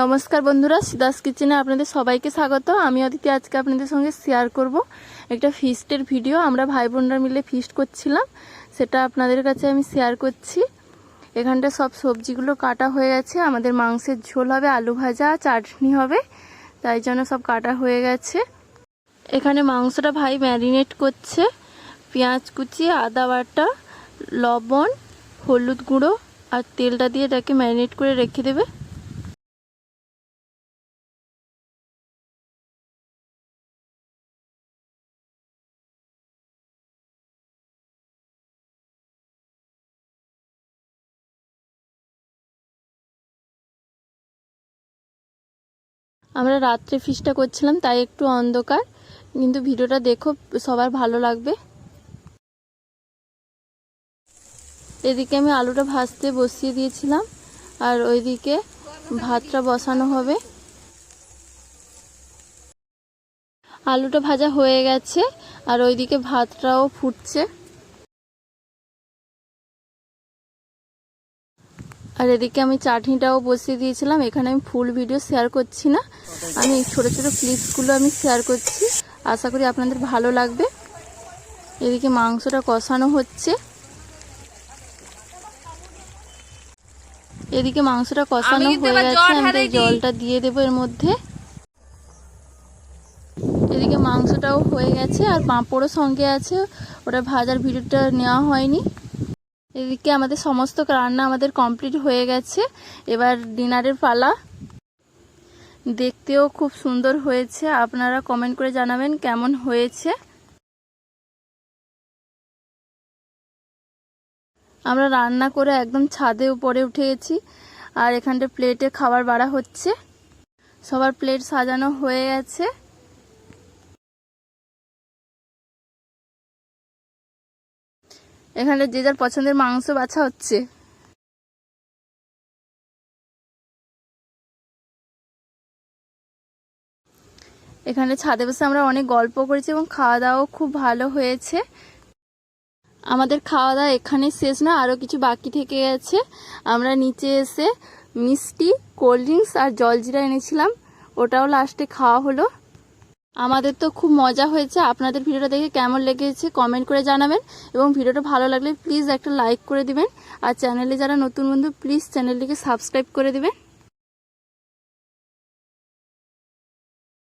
নমস্কার বন্ধুরা, সিদাস কিচেনে আপনাদের সবাইকে স্বাগত। আমি অদিতি, আজকে আপনাদের সঙ্গে শেয়ার করব একটা ফিস্টের ভিডিও আমরা ভাই বোনরা মিলে ফিস্ট করছিলাম, সেটা আপনাদের কাছে আমি শেয়ার করছি। এখানটা সব সবজিগুলো কাটা হয়ে গেছে। আমাদের মাংসের ঝোল হবে, আলু ভাজা, চাটনি হবে, তাই জন্য সব কাটা হয়ে গেছে। এখানে মাংসটা ভাই ম্যারিনেট করছে, পেঁয়াজ কুচি, আদা বাটা, লবণ, হলুদ গুঁড়ো আর তেলটা দিয়ে এটাকে ম্যারিনেট করে রেখে দেবে। আমরা রাত্রে ফিসটা করছিলাম, তাই একটু অন্ধকার। কিন্তু ভিডিওটা দেখো, সবার ভালো লাগবে। এদিকে আমি আলুটা ভাজতে বসিয়ে দিয়েছিলাম, আর ওইদিকে ভাতটা বসানো হবে। আলুটা ভাজা হয়ে গেছে, আর ওইদিকে ভাতটাও ফুটছে। আর এদিকে আমি চাটনিটাও বসিয়ে দিয়েছিলাম। এখানে আমি ফুল ভিডিও শেয়ার করছি না। আমি ছোট ছোট ক্লিপসগুলো আমি শেয়ার করছি। আশা করি আপনাদের ভালো লাগবে। এদিকে মাংসটা কষানো হচ্ছে। এদিকে মাংসটা কষানো হয়ে গেছে। আমি জলটা দিয়ে দেবো এর মধ্যে। এদিকে মাংসটাও হয়ে গেছে। আর পাঁপড়ও সঙ্গে আছে। ওটা ভাজার ভিডিওটা নেওয়া হয়নি। এদিকে আমাদের সমস্ত রান্না আমাদের কমপ্লিট হয়ে গেছে। এবার ডিনারের পালা। দেখতেও খুব সুন্দর হয়েছে। আপনারা কমেন্ট করে জানাবেন কেমন হয়েছে। আমরা রান্না করে একদম ছাদে উপরে উঠে গেছি আর এখানটা প্লেটে খাবার বাড়া হচ্ছে। সবার প্লেট সাজানো হয়ে গেছে। এখানে যে যার পছন্দের মাংস বাছা হচ্ছে। এখানে ছাদে বসে আমরা অনেক গল্প করেছি এবং খাওয়া দাওয়াও খুব ভালো হয়েছে। আমাদের খাওয়া দাওয়া এখানে শেষ না, আরও কিছু বাকি থেকে গেছে। আমরা নিচে এসে মিষ্টি, কোল্ড ড্রিঙ্কস আর জলজিরা এনেছিলাম। ওটাও লাস্টে খাওয়া হলো। আমাদের তো খুব মজা হয়েছে। আপনাদের ভিডিওটা দেখে কেমন লেগেছে কমেন্ট করে জানাবেন এবং ভিডিওটা ভালো লাগলে প্লিজ একটা লাইক করে দিবেন। আর চ্যানেলে যারা নতুন বন্ধু প্লিজ চ্যানেলটিকে সাবস্ক্রাইব করে দিবেন।